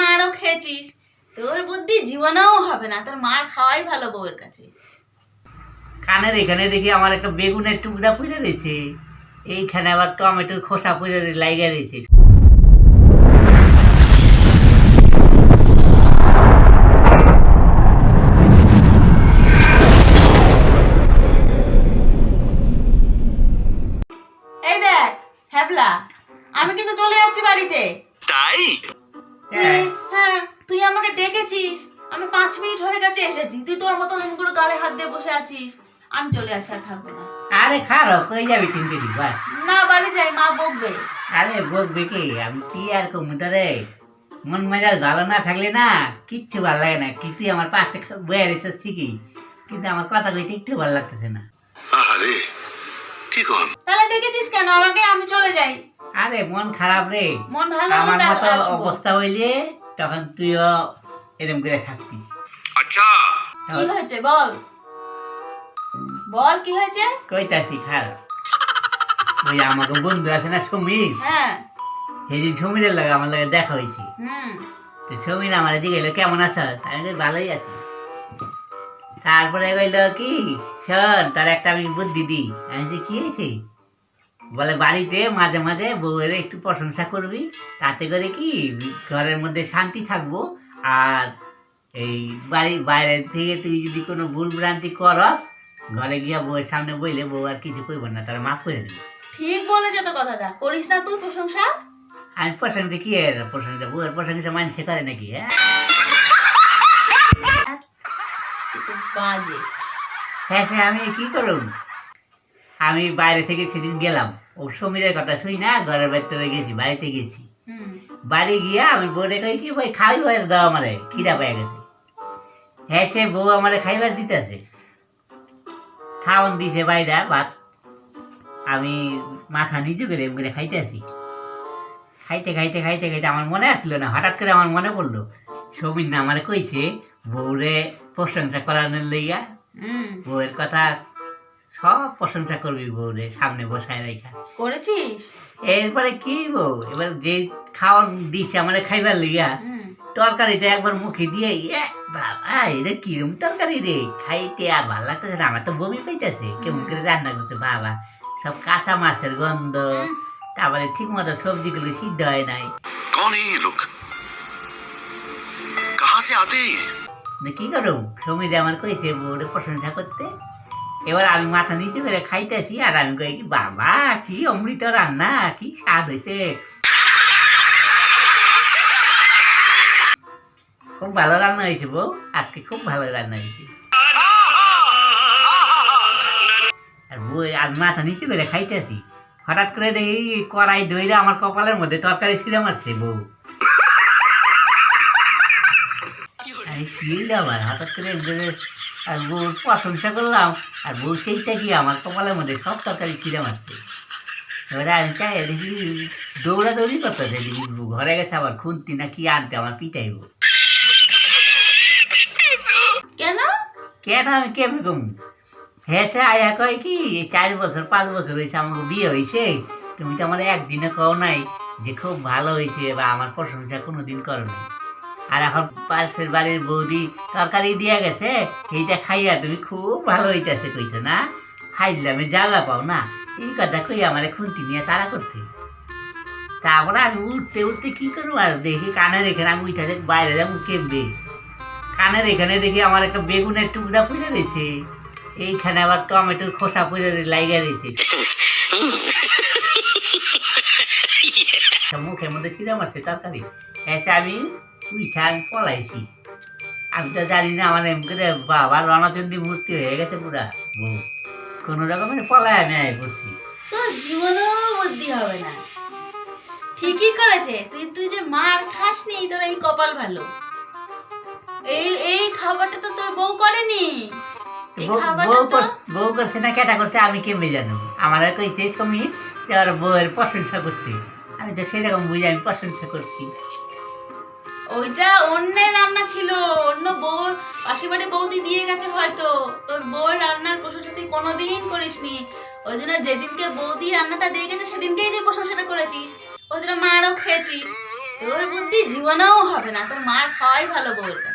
মারও খেয়েছিস। তোর বুদ্ধি জীবনেও হবে না তোর মার খাওয়াই ভালো বউয়ের কাছে। কানের এখানে দেখি আমার একটা বেগুনের টুকরা পুড়ে রয়েছে। এইখানে আবার টমেটোর খোসা পুড়ে লাইগা রয়েছে। এই দেখ হ্যাবলা আমি কিন্তু চলে যাচ্ছি বাড়িতে। তাই। তুই হ্যাঁ তুই আমাকে ডেকেছিস। আমি পাঁচ মিনিট হয়ে গেছে এসেছি। তুই তোর মতন এমন করে গালে হাত দিয়ে বসে আছিস। আমি চলে যাচ্ছি আর থাকব না। আরে খারো কই যাবি তিনটে দিন বাস না বাড়ি যাই মা বকবে। আরে বকবে কি? আমি কি আর কমু রে মন মেজাজ ভালো না থাকলে না কিচ্ছু ভালো লাগে না। কিছুই আমার পাশে বয়ে রয়েছে ঠিকই। কিন্তু আমার কথা কইতে একটু ভালো লাগতেছে না। আরে কি কন তাহলে ডেকেছিস কেন? আমাকে আমি চলে যাই। আরে মন খারাপ রে। মন ভালো আমার মতো অবস্থা হইলে তখন তুইও এরম করে থাকতি। আচ্ছা। কি হয়েছে বল? বল কি হয়েছে? কইতাছি খারাপ ওই আমাকে বন্ধু আছে না সমীর? হ্যাঁ। সেদিন সমীরের লাগে আমার লাগে দেখা হয়েছে। হুম। তো সমীর আমার দিকে এলো কেমন আছিস আমি ভালোই আছি। তারপরে কইলো কি? শোন তার একটা আমি বুদ্ধি দিই। আমি যে কি হয়েছে? বলে বাড়িতে মাঝে মাঝে বউয়ের একটু প্রশংসা করবি তাতে করে কি ঘরের মধ্যে শান্তি থাকব। আর এই বাড়ি বাইরে থেকে তুই যদি কোনো ভুল ভ্রান্তি করস ঘরে গিয়া বউয়ের সামনে বইলে বউ আর কিছু কইব না তারা মাফ করে দিবি। ঠিক বলেছে তো কথাটা। করিস না তুই প্রশংসা। আমি প্রশংসা কি এর? প্রশংসা বউয়ের প্রশংসা মানুষে করে নাকি হ্যাঁ? বাজে। হ্যাঁ সে আমি কি করুম? আমি বাইরে থেকে সেদিন গেলাম। ও সমীরের কথা শুই না ঘরের ভেতরে গেছি বাড়িতে গেছি। বাড়ি গিয়া আমি বউরে কই কি ভাই খাই ভাই দাও আমারে খিদা পেয়ে গেছে। হ্যাঁ সে বউ আমারে খাইবার দিতেছে। খাওয়ান দিছে বাইরা ভাত। আমি মাথা নিচু করে এমনি খাইতে আসি খাইতে খাইতে খাইতে খাইতে আমার মনে আসলো না হঠাৎ করে আমার মনে পড়ল সমীর না আমারে কইছে বউরে প্রশংসা করানোর লইয়া হুম। বউয়ের কথা সব প্রশংসা করবি বউ সামনে বসায় রেখা। করেছিস? এরপরে কি বউ? এবার যে খাওয়ার দিছে আমার খাইবার লিগা তরকারিটা একবার মুখে দিয়ে বাবা এটা কিরম তরকারি রে? খাইতে আর ভালো লাগতেছে আমার তো বমি পাইতেছে। কেমন করে রান্না করতে বাবা? সব কাঁচা মাছের গন্ধ। তারপরে ঠিক মতো সবজিগুলো সিদ্ধ হয় নাই। লোক? কি করুম? সমীরে আমার কইছে বউরে প্রশংসা করতে। এবার আমি মাথা নিচু করে খাইতেছি আর আমি কই কি, বাবা, কি অমৃত রান্না, কি স্বাদ হয়েছে খুব ভালো রান্না হয়েছে বউ, আজকে খুব ভালো রান্না হয়েছে আর বউ আমি মাথা নিচু করে খাইতেছি, হঠাৎ করে দেখি কড়াই দইরা আমার কপালের মধ্যে তরকারি ছিঁড়ে মারছে বউ। আমি কি আবার হঠাৎ করে আর বউর প্রশংসা করলাম আর বউ সেইটা গিয়ে আমার কপালের মধ্যে সব তরকারি ছিঁড়ে মারছে? এবারে আমি চাই দেখি দৌড়াদৌড়ি করতে দেখি ঘরে গেছে আবার খুন্তি না কি আনতে আমার পিটাইব কেন? কেন আমি কেমন কম? হেসে আয়া কয় কি এই চার বছর পাঁচ বছর হয়েছে আমাকে বিয়ে হয়েছে তুমি তো আমার একদিনে কও নাই যে খুব ভালো হয়েছে বা আমার প্রশংসা কোনোদিন করো নাই। আর এখন পাশের বাড়ির বৌদি তরকারি দিয়ে গেছে এইটা খাইয়া তুমি খুব ভালো হইতেছে কইছো না? খাইলে আমি জায়গা পাও না। এই কথা কই আমার খুন্তি নিয়ে তারা করছে? তারপরে আমি উঠতে উঠতে কি করব আর দেখি কানের এখানে আমি উঠে বাইরে যাব কেমবে? কানের এখানে দেখি আমার একটা বেগুনের টুকরা ফুলে রয়েছে। এইখানে আবার টমেটোর খোসা ফুলে লাইগা রয়েছে। মুখের মধ্যে ছিলাম আছে তরকারি। এসে আমি উইঠা আমি পলাইছি। আমি তো জানি না আমার এম করে বাবা রণচন্ডী মূর্তি হয়ে গেছে পুরা। বউ কোনো রকমের পলায় আমি আয় পড়ছি তোর জীবনেও বুদ্ধি হবে না। ঠিকই করেছে তুই তুই যে মার খাসনি তোর এই কপাল ভালো। এই এই খাবারটা তো তোর বউ করেনি। বউ করছে না কেটা করছে আমি কেমনে জানো আমার আর কইছে সমীর এবার বউয়ের প্রশংসা করতে। আমি তো সেরকম বুঝে আমি প্রশংসা করছি। ওইটা অন্যের রান্না ছিল, অন্য বউ পাশে বাড়ি বৌদি দিয়ে গেছে হয়তো। তোর বউয়ের রান্নার প্রশংসা তুই কোনোদিন করিসনি ওই জন্য যেদিনকে বৌদি রান্নাটা দিয়ে গেছে, সেদিনকেই তুই প্রশংসাটা করেছিস। ওই জন্য মারও খেয়েছিস। তোর বুদ্ধি জীবনেও হবে না, তোর মার খাওয়াই ভালো কাছে।